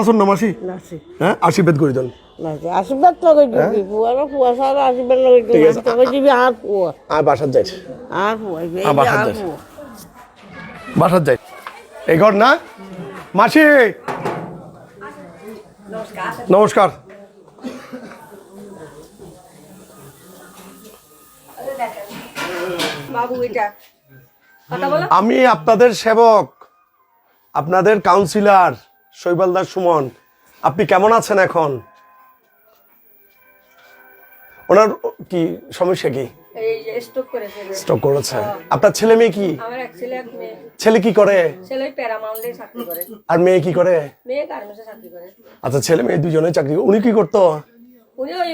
আছেন না মাসি? হ্যাঁ আশীর্বাদ করে দেন। আশীর্বাদ তো করে দিবি পুয়ারও পুয়া সারা আশীর্বাদ করে দিবি ঠিক আছে। দিবি আর পুয়া আর বাসার যাই আর পুয়া এই যে আর যাস। পুয়া বাসার যাই এই ঘর না? মাসি! নমস্কার। বাবু এটা। কথা বলো। আমি আপনাদের সেবক আপনাদের কাউন্সিলর শৈবাল দাস সুমন আপনি কেমন আছেন এখন? ওনার কি সমস্যা কি? স্টক করেছে যে। স্টক করেছে। আপনার ছেলে মেয়ে কি? ছেলে কি করে? আর মেয়ে কি করে? আচ্ছা ছেলে মেয়ে দুজনে চাকরি উনি কি করতো? উনি ওই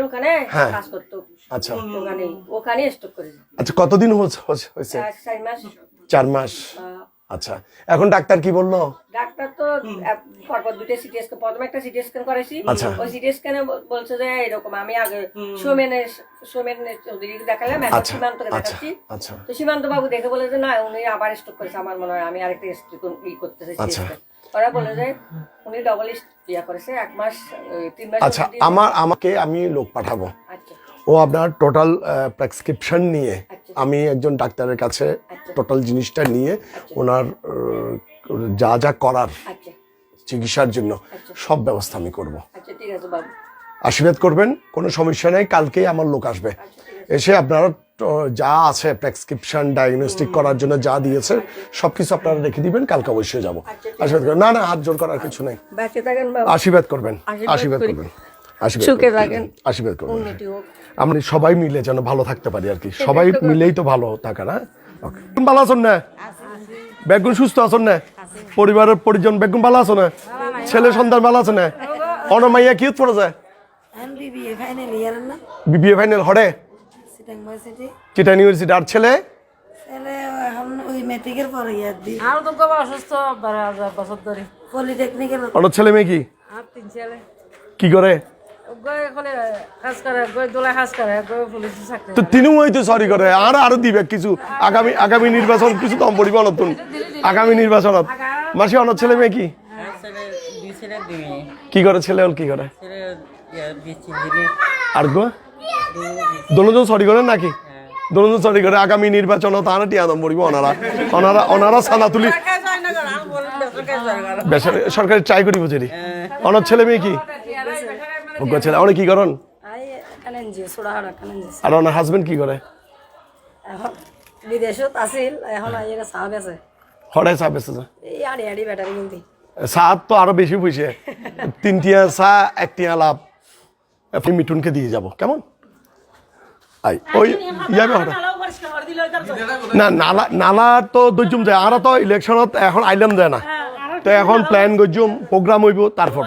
ওখানে হ্যাঁ। কাজ করতো। আচ্ছা। ওখানে ওখানে স্টক করেছে। আচ্ছা কতদিন হয়েছে? চার মাস। চার মাস। আহ, আচ্ছা এখন ডাক্তার কি বলল? ডাক্তার তো পরপর দুটো সিটি স্ক্যান প্রথমে একটা সিটি স্ক্যান করেছি। আচ্ছা। ওই সিটি স্ক্যানে বলছে যে এরকম আমি আগে সোমেনের সোমেনের চৌধুরী দেখালাম এখন আচ্ছা সীমান্তকে আচ্ছা দেখাচ্ছি। আচ্ছা। তো সীমান্ত বাবু দেখে বলে যে না উনি আবার স্টক করেছে আমার মনে হয় আমি আরেকটা স্টক ই করতে চাইছি। ওরা বলে যে উনি ডবল ইয়া করেছে এক মাস তিন মাস আচ্ছা আমার আমাকে আমি লোক পাঠাবো। আচ্ছা। ও আপনার টোটাল প্রেসক্রিপশন নিয়ে। আমি একজন ডাক্তারের কাছে। টোটাল জিনিসটা নিয়ে ওনার যা যা করার আচ্ছা। চিকিৎসার জন্য আচ্ছা। সব ব্যবস্থা আমি করব। আচ্ছা আশীর্বাদ করবেন কোনো সমস্যা নেই কালকেই আমার লোক আসবে। এসে আপনারা যা আছে প্রেসক্রিপশন ডায়াগনস্টিক করার জন্য যা দিয়েছে সব কিছু আপনারা রেখে দিবেন কালকে অবশ্যই যাব। আশীর্বাদ করবেন। না না হাত জোর করার কিছু নেই। আশীর্বাদ করবেন আশীর্বাদ করবেন আশীর্বাদ করবেন। আমরা সবাই মিলে যেন ভালো থাকতে পারি আর কি। সবাই মিলেই তো ভালো থাকা না? ভালো আছেন না? বেগুন সুস্থ আছেন না? পরিবারের পরিজন বেগুন ভালো আছো না? ছেলে সন্তান ভালো আছে না? অনমাইয়া কি পড়ে যায়? বিবিএ ফাইনাল ইয়ার না? বিবিএ ফাইনাল হরে? চিটা ইউনিভার্সিটি। আর ছেলে। কি করে? তো তিনিও হয়তো সরি করে আর আরও দিবে কিছু আগামী আগামী নির্বাচন কিছু দম পড়িব নতুন আগামী নির্বাচনত মাসি অন্য ছেলে মেয়ে কি কি করে ছেলে হল কি করে ইয়া আর গো দোনোজন সরি করেন নাকি দোনোজন সরি করে আগামী নির্বাচন তারা টিয়া দম পড়িব ওনারা ওনারা ওনারা সানা তুলি সরকারি ট্রাই করি বুঝেরি অনার ছেলে মেয়ে কি অজ্ঞ ছেলে কি করেন? আর ওনার হাজবেন্ড কি করে? এখন বিদেশত আছিল এখন আইয়ে চাহ বেছে হরে চা বেছে এই আড়ি আড়ি ব্যাটারি কিনতে তো আরও বেশি পয়সা তিন টিয়া চা এক টিয়া লাভ। আপনি মিঠুনকে দিয়ে যাব কেমন? আই ওই ইয়াবে হঠাৎ। না নালা নালা তো দৈজুম যায় আর তো ইলেকশনত এখন আইলাম যায় না। তো এখন প্ল্যান গজ্জুম প্রোগ্রাম হইব তারপর।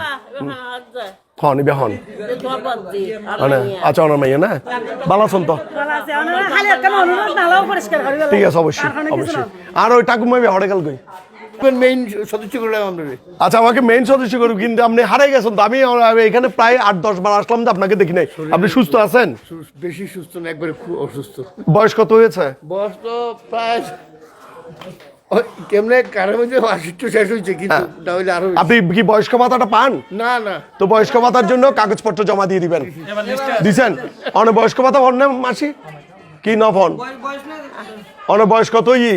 হন ইবে হন। মানে আচ্ছা অনার মাইয়া না? ভালো আছেন তো? ঠিক আছে অবশ্যই অবশ্যই। আর ওই টাকু মাইবে হরে গেল গই মেইন সদস্য করে আচ্ছা আমাকে মেইন সদস্য করুন কিন্তু আপনি হারাই গেছেন তো। আমি এখানে প্রায় আট দশ বার আসলাম তো আপনাকে দেখি নাই। আপনি সুস্থ আছেন? বেশি সুস্থ না একবারে খুব অসুস্থ। বয়স কত হয়েছে? বয়স তো প্রায় কেমনে কারের মধ্যে আশিট্টু শেষ হয়েছে কিন্তু তাহলে আরও আপনি কি বয়স্ক ভাতাটা পান? না না। তো বয়স্ক ভাতার জন্য কাগজপত্র জমা দিয়ে দিবেন। দিছেন? অনেক বয়স্ক ভাতা হন না মাসি? কি নফন অনেক বয়স কত ই?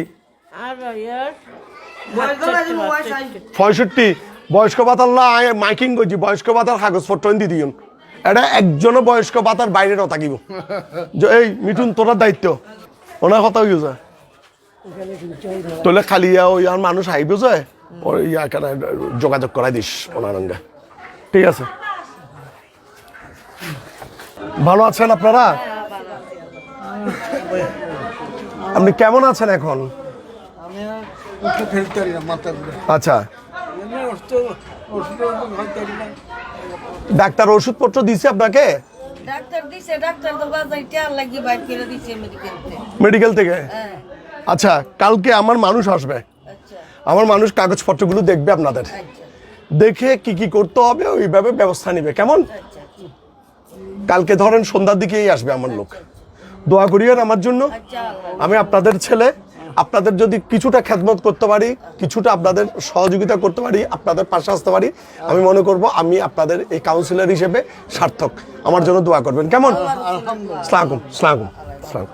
পঁয়ষট্টি। বয়স্ক ভাতার লা মাইকিং করছি বয়স্ক ভাতার কাগজপত্র দি দিন এটা একজনও বয়স্ক ভাতার বাইরে থাকিব। এই মিঠুন তোর দায়িত্ব। ওনার কথা হইছে তোলে খালি ইয়া ওই আর মানুষ আইব যে। ওই ইয়া কেন যোগাযোগ করাই দিস ওনার সঙ্গে ঠিক আছে। ভালো আছেন আপনারা? আপনি কেমন আছেন এখন? ফেলতে পারি না মাথা আচ্ছা। ডাক্তার ওষুধপত্র দিছে আপনাকে? মেডিকেল থেকে? হ্যাঁ। আচ্ছা কালকে আমার মানুষ আসবে। আচ্ছা। আমার মানুষ কাগজপত্রগুলো দেখবে আপনাদের। আচ্ছা। দেখে কি কি করতে হবে ওইভাবে ব্যবস্থা নিবে কেমন? আচ্ছা কালকে ধরেন সন্ধ্যার দিকেই আসবে আমার লোক। দোয়া করিয়েন আমার জন্য। আমি আপনাদের ছেলে। আপনাদের যদি কিছুটা খেদমত করতে পারি কিছুটা আপনাদের সহযোগিতা করতে পারি আপনাদের পাশে আসতে পারি আমি মনে করব আমি আপনাদের এই কাউন্সিলর হিসেবে সার্থক। আমার জন্য দোয়া করবেন। কেমন? সালাম সালাম সালাম